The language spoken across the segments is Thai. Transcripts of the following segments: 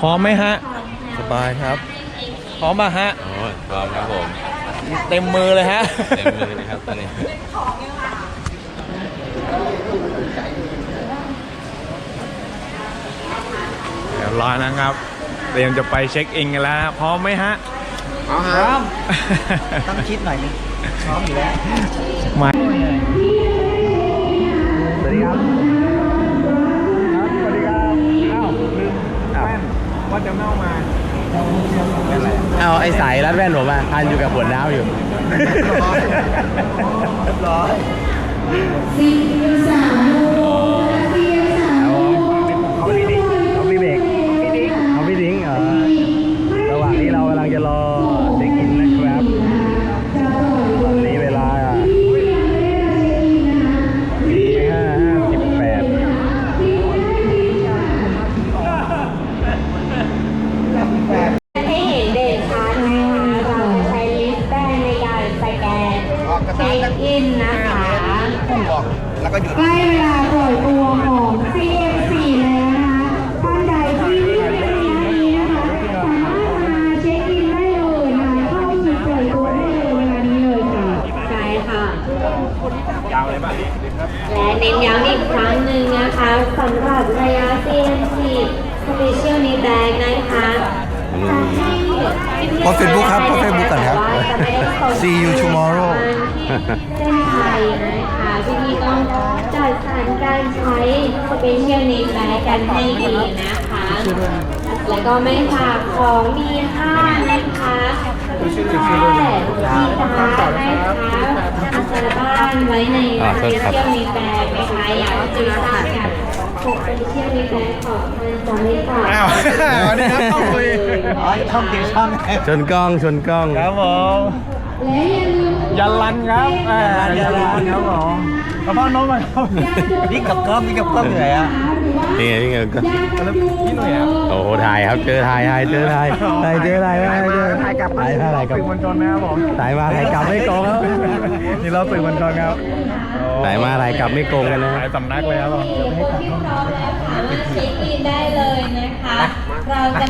พร้อมไหมฮะ สบายครับพร้อมป่ะฮะอ๋อพร้อมครับผม เต็มมือเลยฮะ เต็มมือเลยครับตอนนี้ เดี๋ยวรอนะครับ เตรียมจะไปเช็คอินกันแล้วนะพร้อมไหมฮะ พร้อม ต้องคิดหน่อยนึงพร้อมอยู่แล้ว มา ว่าจะเน่ามาเอาไอ้สายรัดแว่นผมอะพันอยู่กับขวดน้ำอยู่เรียบร้อยเขาพี่ดิ้งเขาพี่เบรกเขาพี่ดิ้งเออระหว่างนี้เรากำลังจะรอ เส้นชัยนะคะที่นี่ต้องจัดสรรการใช้สเปเชียลนิดแบกันให้ดีนะคะ แล้วก็ไม่ฝากของมีค่านะคะแค่มีตานะคะอาจารย์บ้านไว้ในสเปเชียลนิดแบกนะคะอยากจะทราบกับสเปเชียลนิดแบกของท่านจะไม่ฝากอ้าวสวัสดีครับต้องคุยอ๋อช่องเดียวช่องชนกล้องชนกล้องครับผม และอย่าลืมยันลันครับอ่ายันลันครับผมกระเพาะนมมาครับนี่กับกล้องนี่กับกล้องเหนื่อยอะนี่ไงนี่ไงก็พี่หนุ่ยครับโอ้โหถ่ายครับเจอถ่ายถ่ายเจอถ่ายถ่ายเจอถ่ายถ่ายเจอถ่ายกลับถ่ายถ่ายกลับสื่อมวลชนนะครับผมถ่ายมาถ่ายกลับไม่โกงครับนี่เราสื่อมวลชนครับถ่ายมาถ่ายกลับไม่โกงกันนะหลายสำนักเลยครับผมสามารถเช็คอินได้เลยนะคะ เราจะ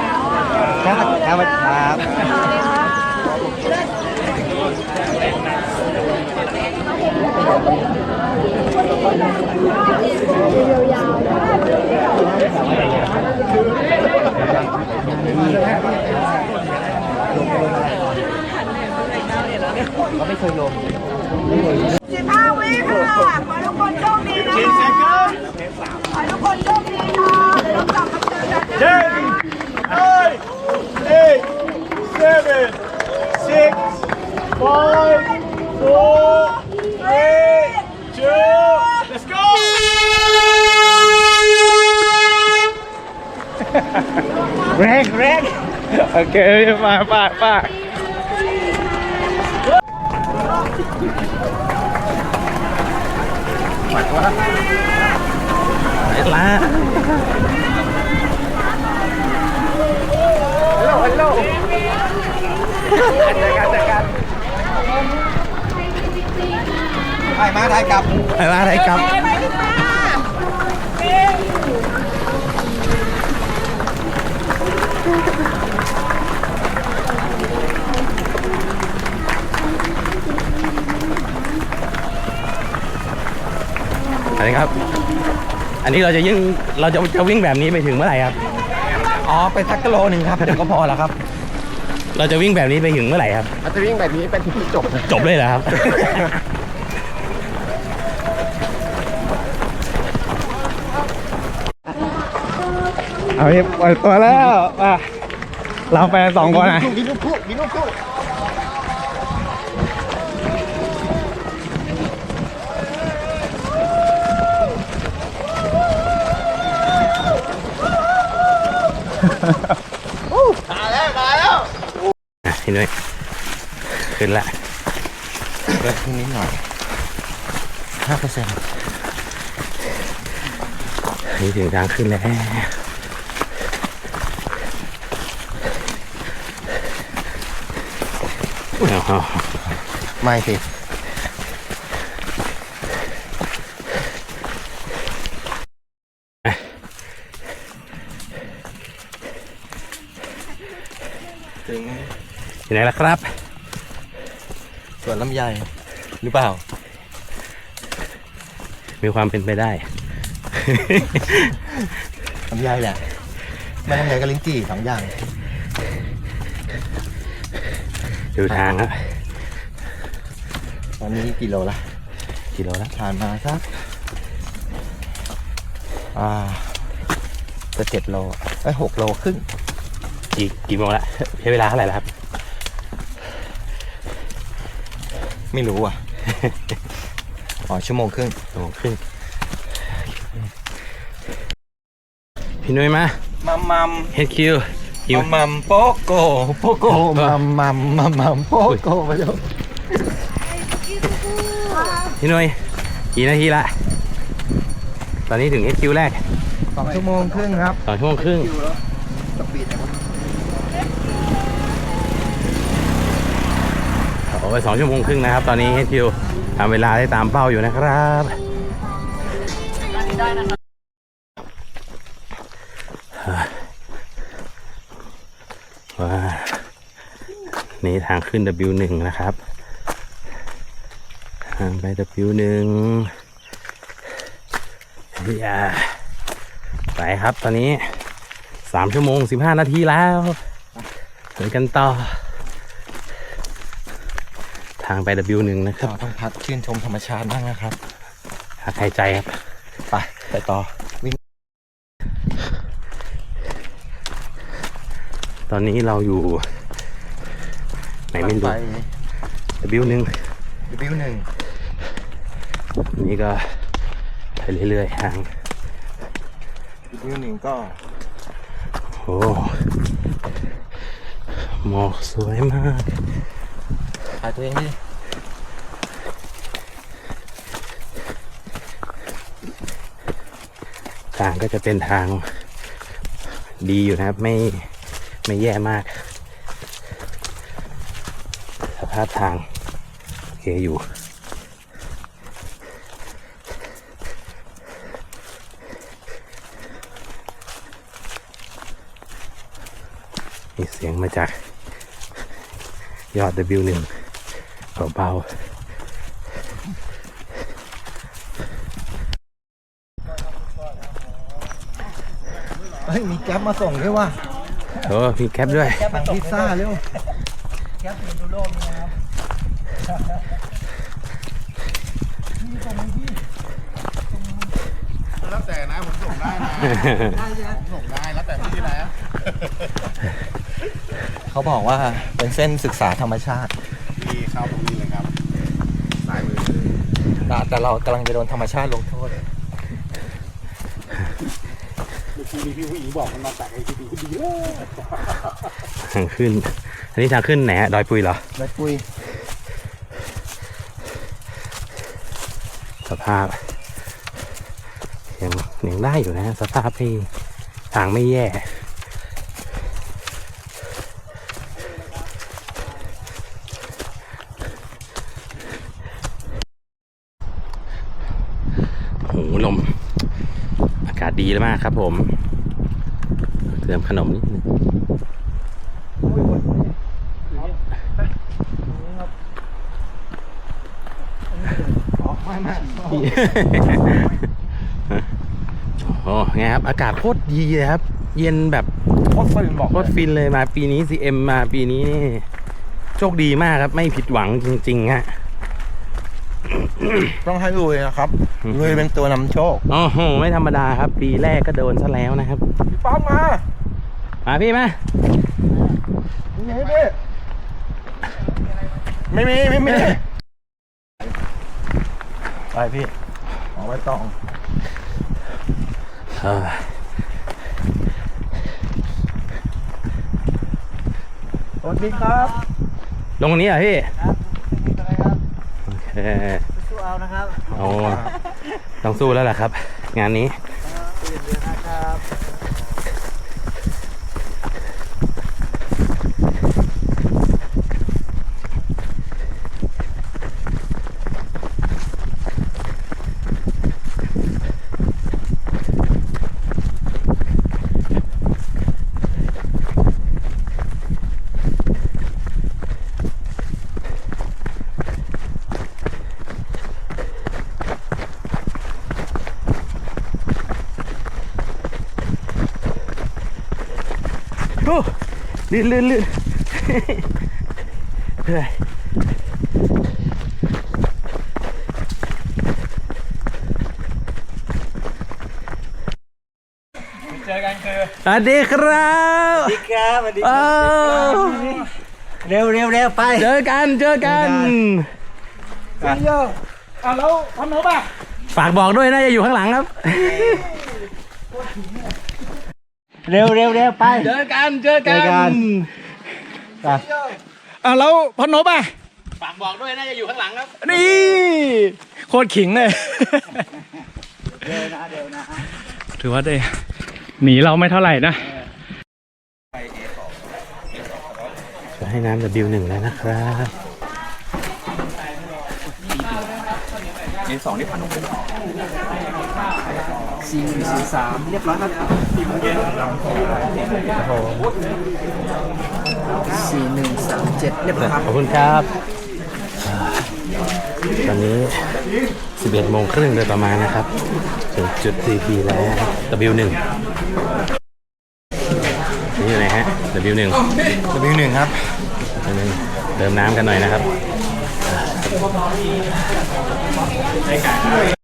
ค รับครับครับสิบห้าวิค่ะขอให้ทุกคนโชคดีนะคะขอให้ทุกคนโชคดีค่ะเดี๋ยวเรากลับมาเจอกันนะ คะ nine, eight, seven, six, five, four, three, two, let's go! แรงแรงโอเคมาปากปากาถ่ายมาถ่ายกลับถ่ายมาถ่ายกลับอันนี้ครับ อันนี้เราจะยิ่งเราจะจะวิ่งแบบนี้ไปถึงเมื่อไหร่ครับ อ๋อไปสักกิโลหนึ่งครับเดี๋ยวก็พอแล้วครับ เราจะวิ่งแบบนี้ไปถึงเมื่อไหร่ครับเราจะวิ่งแบบนี้เป็นที่จบจบเลยเหรอครับ เอาพี่ปล่อยตัวแล้วอะเราแฟนสองคนอะมีลูกคู่มีลูกคู่ อะพี่นุ้ยขึ้นละเล็กนิดหน่อยห้าเปอร์เซ็นต์นี่ถึงทางขึ้นแล้วเอาไม่สิ อยู่ไหนล่ะครับ สวนลำไยหรือเปล่า มีความเป็นไปได้ ลำไยแหละไม่ลำไยกับลิ้นจี่สองอย่าง ดูทางครับตอนนี้กิโลละกิโลละผ่านมาสักอ่าจะเจ็ดโลไอ้ยหกโลครึ่งกี่กี่โมงละใช้เวลาเท่าไหร่แล้วครับ ไม่รู้อะ อ๋อ ชั่วโมงครึ่งโอ้ครึ่งพี่นุ้ยมามัมมัมเฮดคิวคิวมัมมัมโปโกโปโกมัมมัมมัมมัมโปโกมาดูพี่นุ้ยกี่นาทีละ ตอนนี้ถึงเฮดคิวแรกสองชั่วโมงครึ่งครับสองชั่วโมงครึ่งโอ้สองชั่วโมงครึ่งนะครับ ตอนนี้เฮดคิวทำเวลาได้ตามเป้าอยู่นะครับว้านี่ทางขึ้น W1 นะครับ ทางไป W1 อย่าไปครับตอนนี้สามชั่วโมงสิบห้านาทีแล้วไปกันต่อางไป W1 นะครับเราต้องพักชื่นชมธรรมชาติบ้างนะครับหากหายใจครับ ไปไปต่อวิ่งตอนนี้เราอยู่ ไหนไม่ไปรู้ W1 วิวหนึ่งนี่ก็ไปเรื่อยๆทางวิวหนึ่งก็โอ้หมอกสวยมาก ถ่าตัวเองดิทางก็จะเป็นทางดีอยู่นะครับ ไม่ไม่แย่มาก สภาพทางโอเคอยู่มีเสียงมาจากยอด W1 เบาๆเฮ้ยมีแก๊ปมาส่งด้วยว่ะโอ้มีแคปด้วย สั่งพิซซ่าเร็วแล้วแต่นะผมส่งได้นะส่งได้แล้วแต่พี่นะเขาบอกว่าเป็นเส้นศึกษาธรรมชาติพี่ เข้าตรงนี้เลยครับซ้ายมือแต่แต่เรากำลังจะโดนธรรมชาติลงโทษเมื่อกี้นี้พี่ผู้หญิงบอกมันมาจากไอ้ที่ดีดีเลยทางขึ้น อันนี้ทางขึ้นไหนฮะดอยปุยเหรอไม่ปุ้ยสภาพยังยังได้อยู่นะ สภาพที่ทางไม่แย่ โหลม อากาศดีมากครับผมเติมขนมนิดนึงโอ้ไงครับ อากาศโคตรดีเลยครับ เย็นแบบโคตรฟินบอกโคตรฟินเลยมาปีนี้ CM มาปีนี้นี่โชคดีมากครับ ไม่ผิดหวังจริง ๆ ฮะ ต้องให้ลุยนะครับลุยเป็นตัวนำโชคโอ้โหไม่ธรรมดาครับ ปีแรกก็โดนซะแล้วนะครับพี่ป๊อปมามาพี่มาไม่มีพี่ไม่มีไม่มีไปพี่ออกไว้ตองเออสวัสดีครับ ลงตรงนี้เหรอพี่โอเคสู้เอานะครับโอ้ต้องสู้แล้วล่ะครับ งานนี้ go ลื่นลื่นลื่นเฮ้ยเจอกันคือสวัสดีครับสวัสดีครับสวัสดีครับเร็วเร็วเร็วไปเจอกันเจอกันอะแล้วพันนบอะฝากบอกด้วยน่าจะอยู่ข้างหลังครับ เร็วเร็วเร็วไป เจอกันเจอกันอะแล้วพันนบอะ ฝากบอกด้วยน่าจะอยู่ข้างหลังครับ นี่โคตรขิงเลย ถือว่าได้หนีเราไม่เท่าไหร่นะ จะให้น้ำ W1 แล้วนะครับสี่ หนึ่งสามเจ็ดเรียบร้อยขอบคุณครับอ่าตอนนี้ 11โมงครึ่งโดยประมาณนะครับ ถึงจุด CP แล้ว W1 นี่อยู่ไหนฮะ W1 W หนึ่งครับ W1 เติมน้ำกันหน่อยนะครับ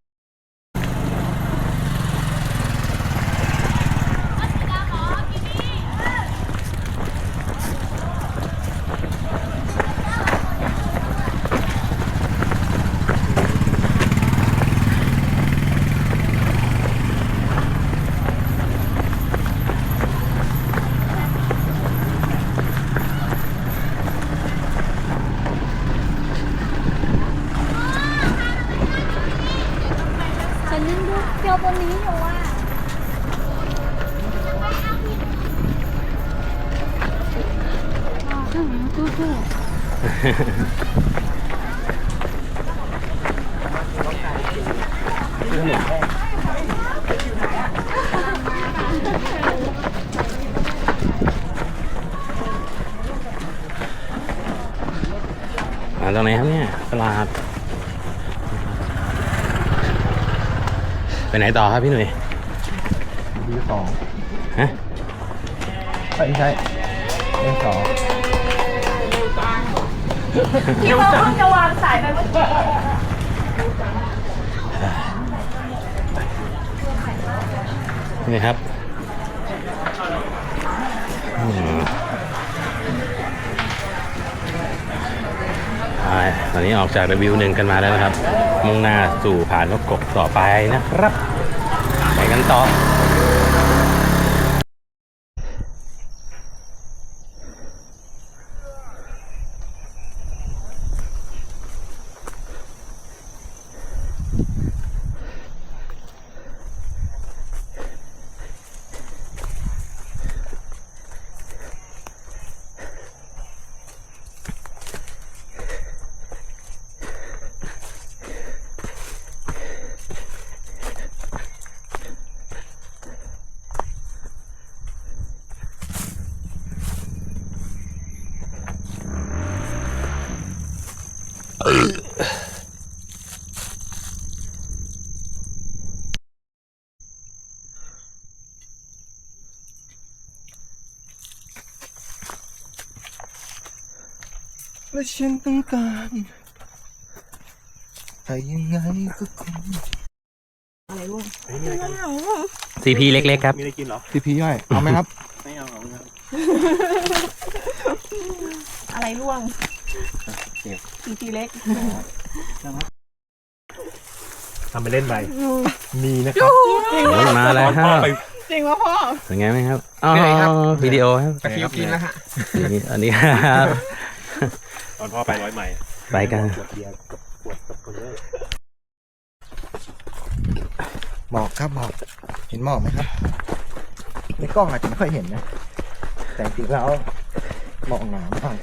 าตรงไหนครับเนี่ยตลาดไปไหนต่อครับพี่หนุ่ยดีสองฮะไม่ใช่ ที่เขาเพิ่งจะวางสายไปเมื่อกี้นี่ครับอืมอ่าตอนนี้ออกจากรีวิวหนึ่งกันมาแล้วนะครับ มุ่งหน้าสู่ผ่านนกกบต่อไปนะครับ ไปกันต่อ และฉันต้องการแต่ยังไงก็คง CP เล็กๆครับทีพีย่อย เอาไหมครับอะไรร่วงทีทีเล็กทำไปเล่นไปมีนะครับโอ้ยมาแล้วครับ จริงวะพ่อเป็นไงไหมครับอ๋อวิดีโอครับตะคิวกินแล้วฮะนี่อันนี้ครับ ตอนพ่อไปร้อยใหม่ไปกันหมอกครับหมอกเห็นหมอกไหมครับในกล้องอาจจะไม่ค่อยเห็นนะ แต่จริงๆแล้วหมอกหนามาก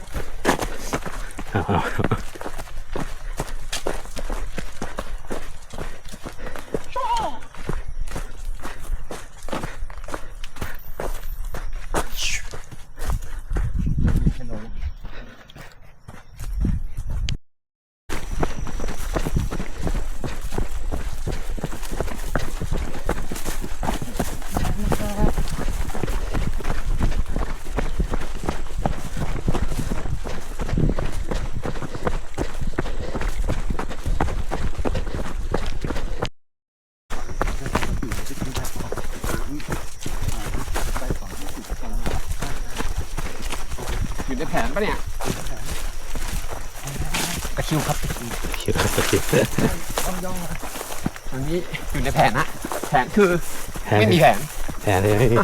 ติต้องย่องนะตอนนี้อยู่ในแผนนะแผนคือแผนไม่มีแผนแผนเลยไม่มี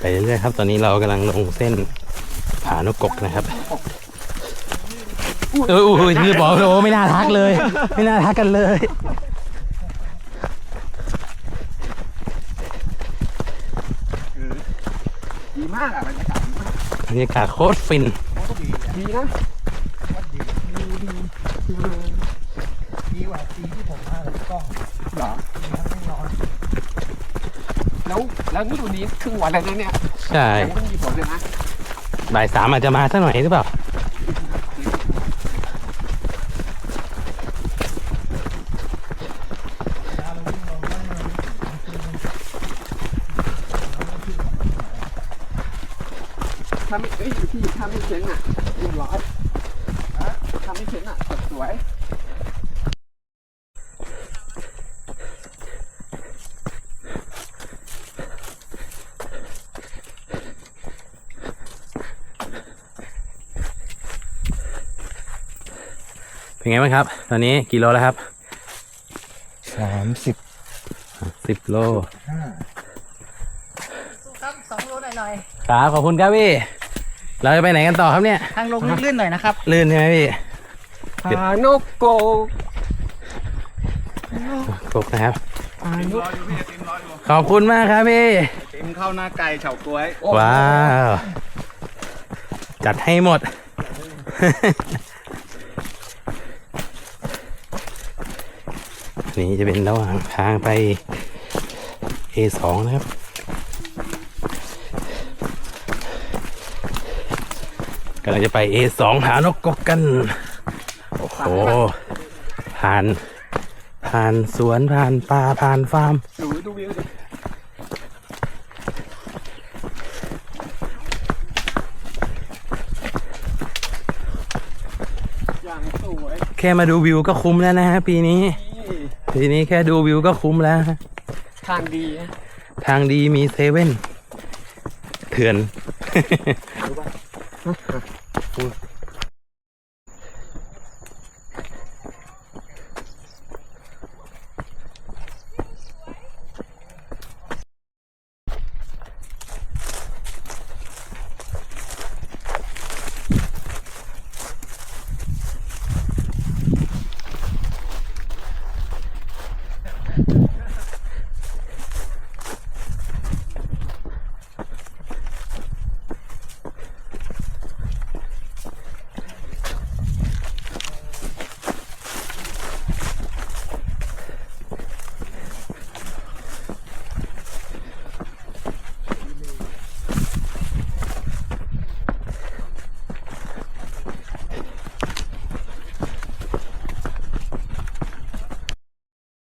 ไปเรื่อยๆครับ ตอนนี้เรากำลังลงเส้นผานกกกนะครับเอออุ้ยคือบอกเลยโอ้ไม่น่าทักเลย ไม่น่าทักกันเลยดีมากอะบรรยากาศดีมากบรรยากาศโคตรฟินดีนะดี กว่าปีที่ผมมากับกล้องเหรอมีทั้งไม่นอนแล้วแล้วนี่วันนี้ครึ่งวันแล้วนะเนี่ยใช่ยังไม่มีผลเลยนะบ่ายสามอาจจะมาสักหน่อยหรือเปล่าถ้าไม่เอ้ยพี่ถ้าไม่เช็นอะเรียบร้อยถ้าไม่เช็นอะสดสวย เป็น ไงบ้างครับ ตอนนี้กี่โลแล้วครับสามสิบสิบโลห้าครับสองโลหน่อยครับขอบคุณครับพี่ เราจะไปไหนกันต่อครับเนี่ย ๆทางลงลื่นๆหน่อยนะครับลื่นใช่ไหมพี่ผานกโกกกนะครับ ขอบคุณมากครับพี่ เต็มข้าวหน้าไก่เฉาก๊วยว้าว จัดให้หมด นี่จะเป็นระหว่างทางไป A2 นะครับ กำลังจะไป A2 หานกกกกัน โอ้โห ผ่าน ผ่านสวน ผ่านป่า ผ่านฟาร์มแค่มาดูวิวก็คุ้มแล้วนะฮะปีนี้ ปีนี้แค่ดูวิวก็คุ้มแล้วฮะทางดีนะทางดีมีเซเว่นเถื่อน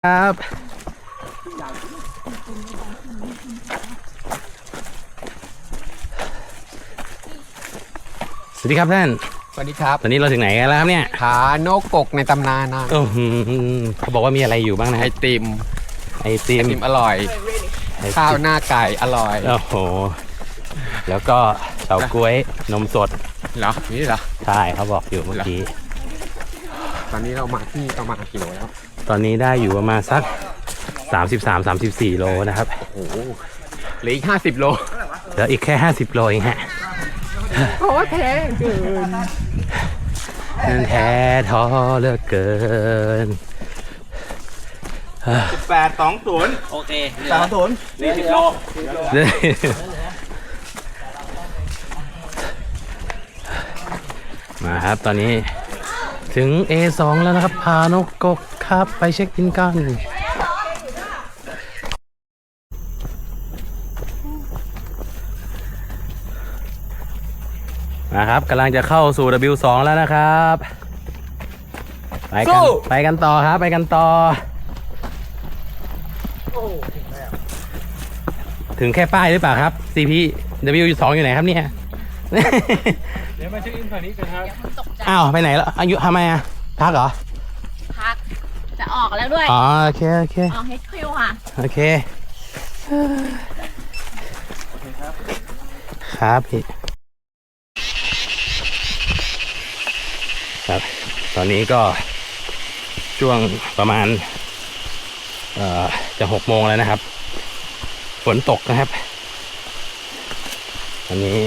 ครับสวัสดีครับท่านสวัสดีครับ ตอนนี้เราถึงไหนกันแล้วครับเนี่ยผานกกกในตำนานนะโอ้โหเขาบอกว่ามีอะไรอยู่บ้างนะไอติมไอติไอมติมอร่อยไอติมข้าวหน้าไก่อร่อย โอ้โห แล้วก็เฉาก๊วยนมสดเหรอนี่เหรอใช่เขาบอกอยู่เมื่อกี้ ตอนนี้เรามาที่ประมาณกิโลแล้ว ตอนนี้ได้อยู่ประมาณสัก 33 34 โลนะครับโอ้โหเหลืออีกห้าสิบโล เหลืออีกแค่ 50 โลเองฮะโอ้แท้เกินนั่นแท้ท้อเหลือเกินแปดสองศูนย์โอเคสามศูนย์สี่สิบโลมาครับตอนนี้ถึง A2 แล้วนะครับ พานกกก ครับ ไปเช็คอินกันนะครับกำลังจะเข้าสู่ W2 แล้วนะครับ ไปกันไปกันต่อครับ ไปกันต่อ ถึงแค่ป้ายหรือเปล่าครับ CP W2 อยู่ไหนครับเนี่ยเดี๋ยวมาเช็คอินฝั่งนี้กันครับอ้าวไปไหนแล้วอายุทำไมอะพักเหรอพัก จะออกแล้วด้วย อ๋อโอเคโอเคออก HQ ค่ะ โอเคครับพี่ครับ ตอนนี้ก็ช่วงประมาณ เอ่อจะหกโมงแล้วนะครับ ฝนตกนะครับอันนี้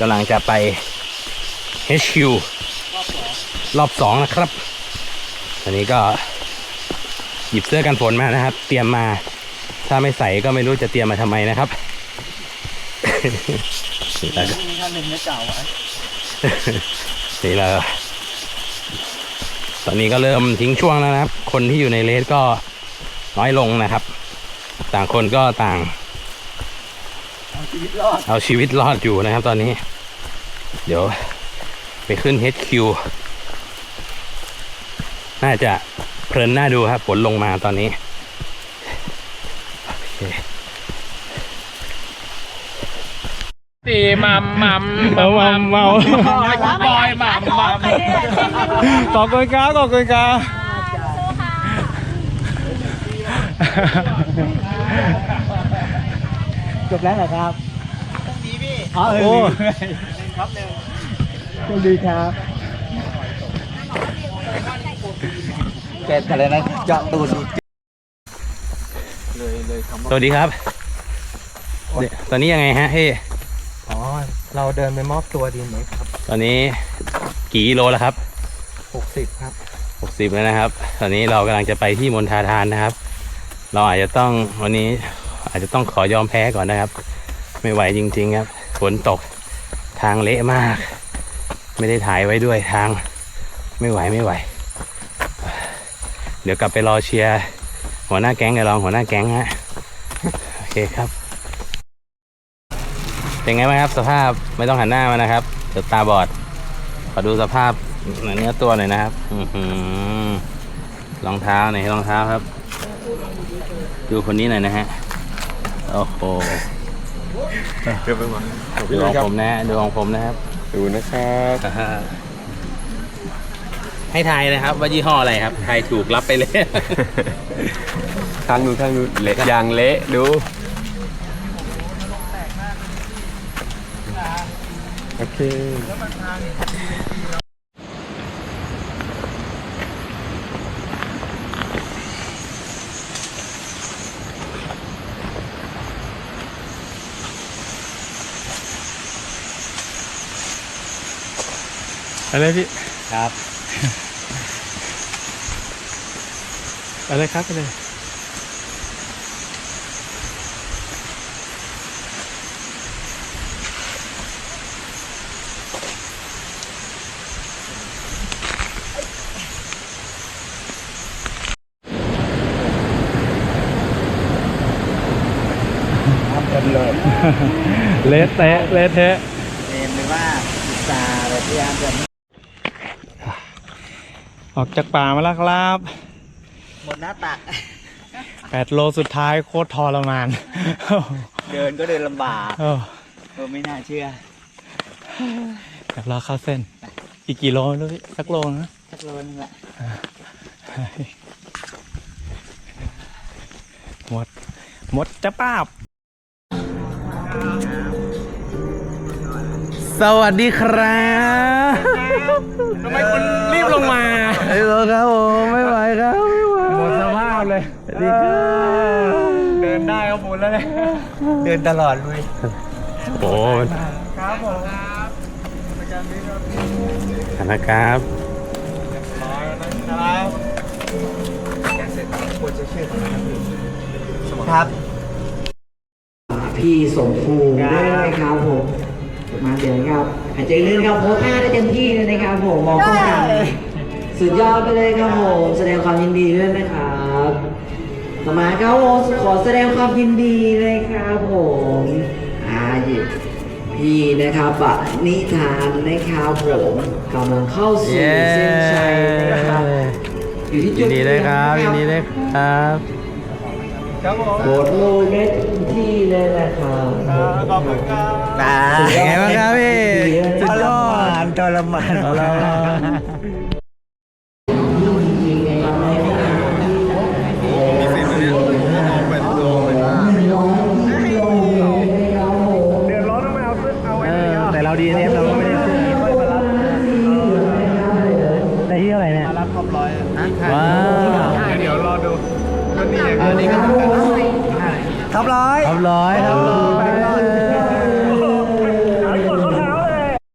กำลังจะไป HQ รอบสองนะครับ อันนี้ก็หยิบเสื้อกันฝนมานะครับ เตรียมมา ถ้าไม่ใส่ก็ไม่รู้จะเตรียมมาทำไมนะครับนี่เรานี่เราตอนนี้ก็เริ่มทิ้งช่วงแล้วนะครับ คนที่อยู่ในเลสก็น้อยลงนะครับ ต่างคนก็ต่าง เอาชีวิตรอดเอาชีวิตรอดอยู่นะครับ ตอนนี้ เดี๋ยวไปขึ้น HQ น่าจะเพลินน่าดูครับฝนลงมาตอนนี้ตีมัมมัมเมาเมาเมบอยมัมมัมขอบคุณครับขอบคุณครับจบแล้วเหรอครับดีพี่อ๋อเออครับหนึ่งดีครับ แกอะไรนะเจาะตูดสวัสดีครับเดี๋ยวตอนนี้ยังไงฮะเฮ้อ๋อเราเดินไปมอบตัวดีไหมครับตอนนี้กี่กิโลแล้วครับ60ครับ 60แล้วนะครับ ตอนนี้เรากำลังจะไปที่มณฑาทานนะครับ เราอาจจะต้องวันนี้อาจจะต้องขอยอมแพ้ก่อนนะครับ ไม่ไหวจริง ๆ ครับฝนตกทางเละมาก ไม่ได้ถ่ายไว้ด้วยทาง ไม่ไหวไม่ไหว เดี๋ยวกลับไปรอเชียร์หัวหน้าแก๊งกับรองหัวหน้าแก๊งฮะโอเคครับ เป็นไงบ้างครับ สภาพไม่ต้องหันหน้ามานะครับเดี๋ยวตาบอดขอดูสภาพเนื้อตัวหน่อยนะครับอือหือรองเท้าไหนรองเท้าครับ ดูคนนี้หน่อยนะฮะโอ้โหดูของผมนะดูของผมนะครับ ดูนะครับอ่าฮะ ให้ทายนะครับ ว่ายี่ห้ออะไรครับทายถูกรับไปเลย ข้างนู้นข้างนู้นเละยางเละดูโอเคอะไรพี่ครับ อะไรครับอะไรทำกันเลยเละเทะเละเทะเอ็มเลยว่าศึกษาแบบพยายามจะออกจากป่ามาแล้วครับ หมดหน้าตักแปดโลสุดท้ายโคตรทรมาน เดินก็เดินลำบากเออเออไม่น่าเชื่อเดี๋ยวรอเข้าเส้น อีกกี่โลไม่รู้พี่สักโลนะ สักโลนึงละหมด หมดจะป้าบ สวัสดีครับ ทำไมคุณรีบลงมา ไอ้โลครับผมไม่ไหวครับไม่ไหว หมดสภาพเลย สวัสดีครับ เดินได้ก็บุญแล้วเลย เดินตลอดเลยโอ้ยครับผมนะครับครับครับพี่สมภูมิด้วยนะครับผมมาเดี๋ยวครับหายใจลึกครับโพสท่าได้เต็มที่เลยนะครับผมมองเข้ากันสุดยอดไปเลยครับผมแสดงความยินดีด้วยนะครับ ต่อมาครับผมขอแสดงความยินดีเลยครับผมอ่าหยิบพี่นะครับปะนิทานนะครับผมกำลังเข้าสู่เย้เส้นชัยนะครับอยู่ที่ยิจุนดดีด้วยครับยินดีด้วยครับครับผมโบดโลได้เต็มที่เลยนะครับขอบคุณครับเป็นไงบ้างครับพี่สุดยอด ทรมานเอาละมีเศษไหมเนี่